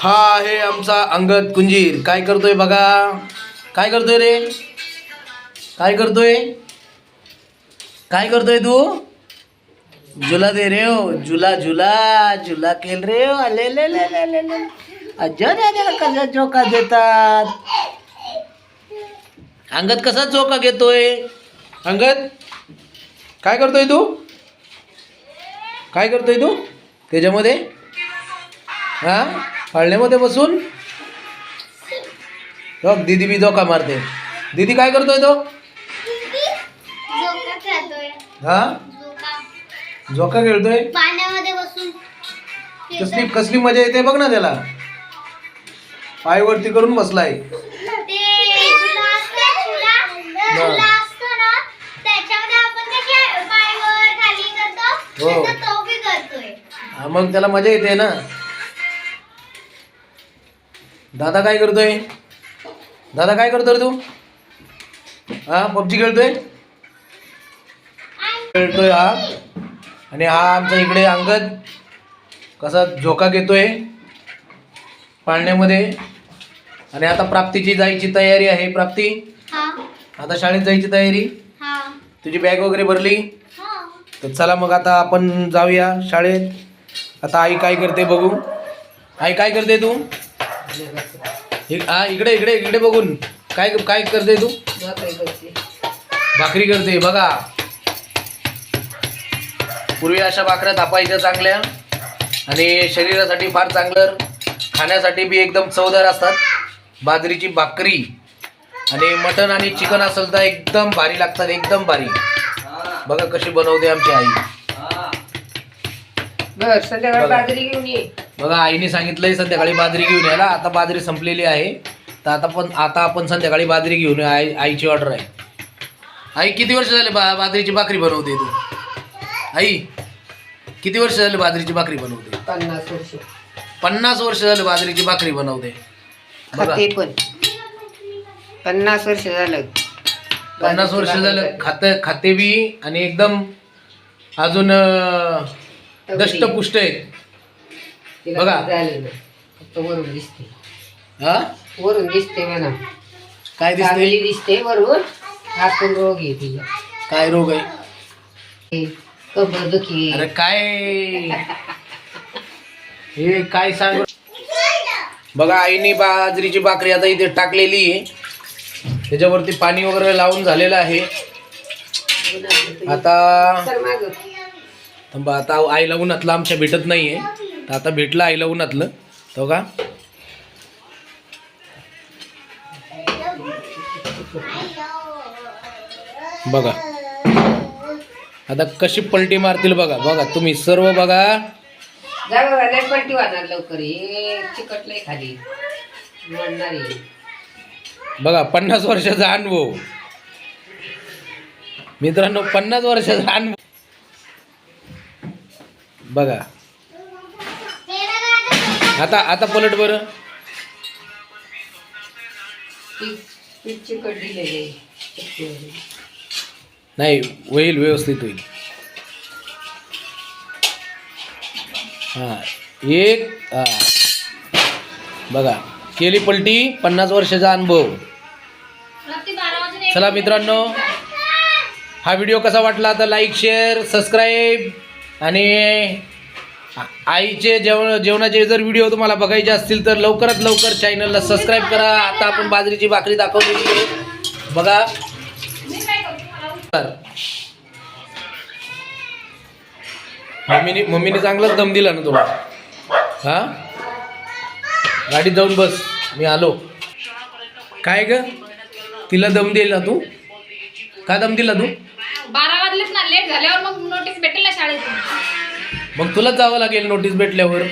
हा आहे आमचा अंगद कुंजीर. काय करतोय बघा? काय करतोय रे? काय करतोय? काय करतोय तू? झुला दे रे हो झुला झुला झुला केल रे हो अले ले ले ले ले ले. कसा चोका देतात? अंगत कसा चोका घेतोय? अंगत काय करतोय तू? काय करतोय तू? त्याच्यामध्ये? हा? पाळण्यामध्ये बसून? बघ दीदी बी धोका मारते. दीदी काय करतोय तो? हा? झोका. खेळतोय? पाण्यामध्ये बसून कसली कसली मजा येते बघ ना त्याला. पाय वरती करून बसलाय. हा मग त्याला मजा येते ना. दादा काय करतोय? दादा काय करतोय रे तू? हा पबजी खेळतोय? खेळतोय हा. आणि हा आमचा इकडे अंगद कसा झोका घेतोय पाळण्यामध्ये. आणि आता प्राप्तीची जायची तयारी आहे. प्राप्ती हा. आता शाळेत जायची तयारी. हा. तुझी बॅग वगैरे भरली? हा. तर चला मग आता आपण जाऊया शाळेत. आता आई काय करते बघू. आई काय करते तू? हा इकडे इकडे इकडे बघून. काय काय करते तू? भाकरी करते बघा. पूर्वी अशा भाकऱ्या थापायच्या चांगल्या आणि शरीरासाठी फार चांगलं. खाण्यासाठी बी एकदम चवदार असतात. बाजरीची भाकरी आणि मटण आणि चिकन असेल तर एकदम भारी लागतात एकदम भारी. बघा कशी बनवते आमची आई. बर संध्याकाळी. बाजरी घेऊन ये. बघा आईने सांगितलंय संध्याकाळी बाजरी घेऊन यायला. आता बाजरी संपलेली आहे. तर आता पण आता आपण संध्याकाळी बाजरी घेऊन. आई आईची ऑर्डर आहे. आई किती वर्ष झाले बा बाजरीची भाकरी बनवते तू? आई किती वर्ष झाले बाजरीची भाकरी बनवते? पन्नास वर्ष. पन्नास वर्ष झाले बाजरीची भाकरी बनवते. बघा. खाते पण. पन्नास वर्ष झालं. पन्नास वर्ष झालं. खात खाते बी आणि एकदम अजून अं, दष्टपुष्ट आहे तिला बघा. फक्त वरून दिसते. हा? वरून दिसते म्हणा. काय दिसते चांगली दिसते वरून. आपण रोग आहे तिला. काय रोग आहे? हे कंबर दुखी अरे काय? हे काय सांग? बघा आईने बाजरीची भाकरी आता इथे टाकलेली आहे. त्याच्यावरती पाणी वगैरे लावून झालेलं आहे. आता तर माग. थांबा, आता आईला उन्हातलं आमच्या भेटत नाहीये. तर आता भेटलं आईला उन्हातलं. तो का? बघा. आता कशी पलटी मारतील बघा बघा तुम्ही सर्व बघा. जा बघा लय पलटी वाहणार लवकर. हे चिकटलंय खाली. वाढणार आहे. बघा पन्नास वर्षाचा अनुभव. मित्रांनो पन्नास वर्षाचा अनुभव. बघा. आता आता पलट बरं. नाही होईल व्यवस्थित होईल. हां एक हा. बघा केली पलटी पन्नास वर्षाचा अनुभव. चला मित्रांनो हा व्हिडिओ कसा वाटला तर लाईक शेअर सबस्क्राईब आणि आईचे जेवण जेवणाचे जर व्हिडिओ तुम्हाला बघायचे असतील तर लवकरात लवकर चॅनलला सबस्क्राईब करा. आता आपण बाजरीची भाकरी दाखवलेली आहे. बघा. मम्मीने मम्मीने चांगलाच दम दिला ना तुला हा? गाडीत जाऊन बस. मी आलो. काय ग? तिला दम दिला तू? का दम दिला तू? बारा वाजलेच ना लेट झाल्यावर मग नोटीस भेटेल ना शाळेतून. मग तुलाच जावं लागेल नोटीस भेटल्यावर.